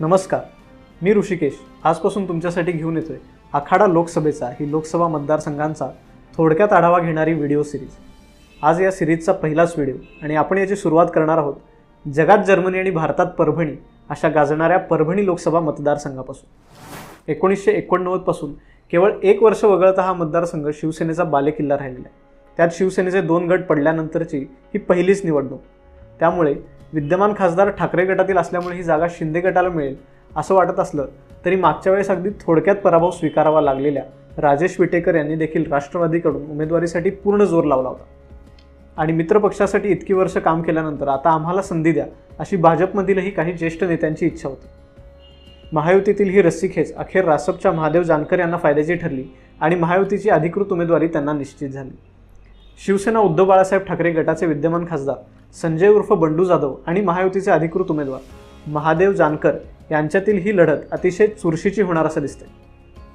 नमस्कार मी ऋषिकेश. आजपासून तुमच्यासाठी घेऊन येतोय आखाडा लोकसभेचा ही लोकसभा मतदारसंघांचा थोडक्यात आढावा घेणारी व्हिडिओ सिरीज. आज या सिरीजचा पहिलाच व्हिडिओ आणि आपण याची सुरुवात करणार आहोत जगात जर्मनी आणि भारतात परभणी अशा गाजणाऱ्या परभणी लोकसभा मतदारसंघापासून. एकोणीसशे एकोणनव्वदपासून केवळ एक वर्ष वगळता हा मतदारसंघ शिवसेनेचा बालेकिल्ला राहिलेला आहे. त्यात शिवसेनेचे दोन गट पडल्यानंतरची ही पहिलीच निवडणूक. त्यामुळे विद्यमान खासदार ठाकरे गटातील असल्यामुळे ही जागा शिंदे गटाला मिळेल असं वाटत असलं तरी मागच्या वेळेस अगदी थोडक्यात पराभव स्वीकारावा लागलेल्या राजेश विटेकर यांनी देखील राष्ट्रवादीकडून उमेदवारीसाठी पूर्ण जोर लावला होता. आणि मित्रपक्षासाठी इतकी वर्ष काम केल्यानंतर आता आम्हाला संधी द्या अशी भाजपमधीलही काही ज्येष्ठ नेत्यांची इच्छा होती. महायुतीतील ही रस्सीखेच अखेर रासपच्या महादेव जानकर यांना फायद्याची ठरली आणि महायुतीची अधिकृत उमेदवारी त्यांना निश्चित झाली. शिवसेना उद्धव बाळासाहेब ठाकरे गटाचे विद्यमान खासदार संजय उर्फ बंडू जाधव आणि महायुतीचे अधिकृत उमेदवार महादेव जानकर यांच्यातील ही लढत अतिशय चुरशीची होणार असं दिसते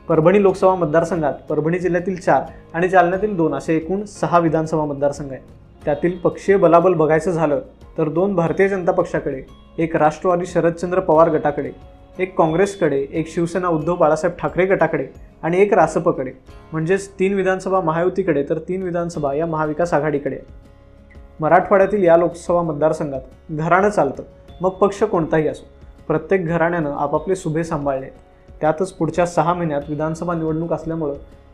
परभणी लोकसभा मतदारसंघात परभणी जिल्ह्यातील चार आणि जालन्यातील दोन असे एकूण सहा विधानसभा मतदारसंघ आहेत. त्यातील पक्षीय बलाबल बघायचं झालं तर दोन भारतीय जनता पक्षाकडे एक राष्ट्रवादी शरदचंद्र पवार गटाकडे एक काँग्रेसकडे एक शिवसेना उद्धव बाळासाहेब ठाकरे गटाकडे आणि एक रासपकडे. म्हणजेच तीन विधानसभा महायुतीकडे तर तीन विधानसभा या महाविकास आघाडीकडे आहे. मराठवाड्यातील या लोकसभा मतदारसंघात घराणं चालतं. मग पक्ष कोणताही असो प्रत्येक घराण्यानं आपापले सुभे सांभाळले. त्यातच पुढच्या सहा महिन्यात विधानसभा निवडणूक असल्यामुळं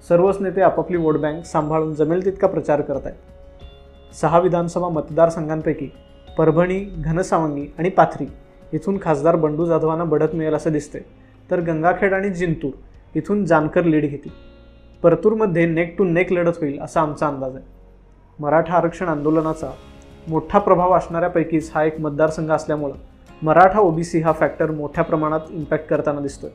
सर्वच नेते आपापली वोट बँक सांभाळून जमेल तितका प्रचार करत आहेत. सहा विधानसभा मतदारसंघांपैकी परभणी घनसावंगी आणि पाथरी इथून खासदार बंडू जाधवांना बढत मिळेल असं दिसते तर गंगाखेड आणि जिंतूर इथून जानकर लीड घेतील. परतूरमध्ये नेक टू नेक लढत होईल असा आमचा अंदाज आहे. मराठा आरक्षण आंदोलनाचा मोठा प्रभाव असणाऱ्यापैकीच हा एक मतदारसंघ असल्यामुळं मराठा ओबीसी हा फॅक्टर मोठ्या प्रमाणात इम्पॅक्ट करताना दिसतोय.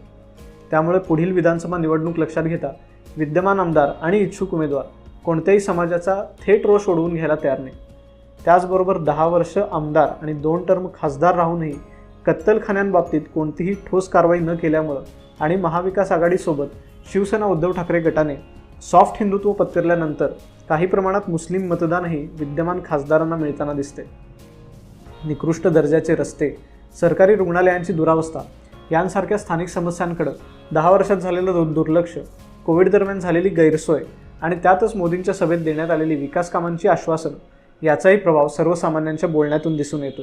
त्यामुळे पुढील विधानसभा निवडणूक लक्षात घेता विद्यमान आमदार आणि इच्छुक उमेदवार कोणत्याही समाजाचा थेट रोष ओढवून घ्यायला तयार नाही. त्याचबरोबर दहा वर्ष आमदार आणि दोन टर्म खासदार राहूनही कत्तलखान्यांबाबतीत कोणतीही ठोस कारवाई न केल्यामुळं आणि महाविकास आघाडीसोबत शिवसेना उद्धव ठाकरे गटाने सॉफ्ट हिंदुत्व पत्करल्यानंतर काही प्रमाणात मुस्लिम मतदानही विद्यमान खासदारांना मिळताना दिसते. निकृष्ट दर्जाचे रस्ते सरकारी रुग्णालयांची दुरावस्था यांसारख्या स्थानिक समस्यांकडं दहा वर्षात झालेलं दुर्लक्ष कोविड दरम्यान झालेली गैरसोय आणि त्यातच मोदींच्या सभेत देण्यात आलेली विकास कामांची आश्वासन याचाही प्रभाव सर्वसामान्यांच्या बोलण्यातून दिसून येतो.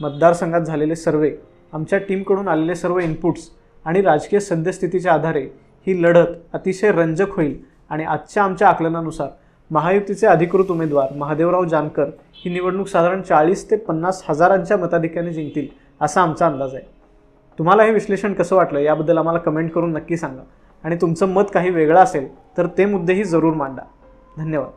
मतदारसंघात झालेले सर्वे आमच्या टीमकडून आलेले सर्व इनपुट्स आणि राजकीय सद्यस्थितीच्या आधारे ही लढत अतिशय रंजक होईल आणि आजच्या आमच्या आकलनानुसार महायुतीचे अधिकृत उमेदवार महादेवराव जानकर ही निवडणूक साधारण चाळीस ते पन्नास हजारांच्या मताधिक्याने जिंकतील असा आमचा अंदाज आहे. तुम्हाला हे विश्लेषण कसं वाटलं याबद्दल आम्हाला कमेंट करून नक्की सांगा. आणि तुमचं मत काही वेगळं असेल तर ते मुद्देही जरूर मांडा. धन्यवाद.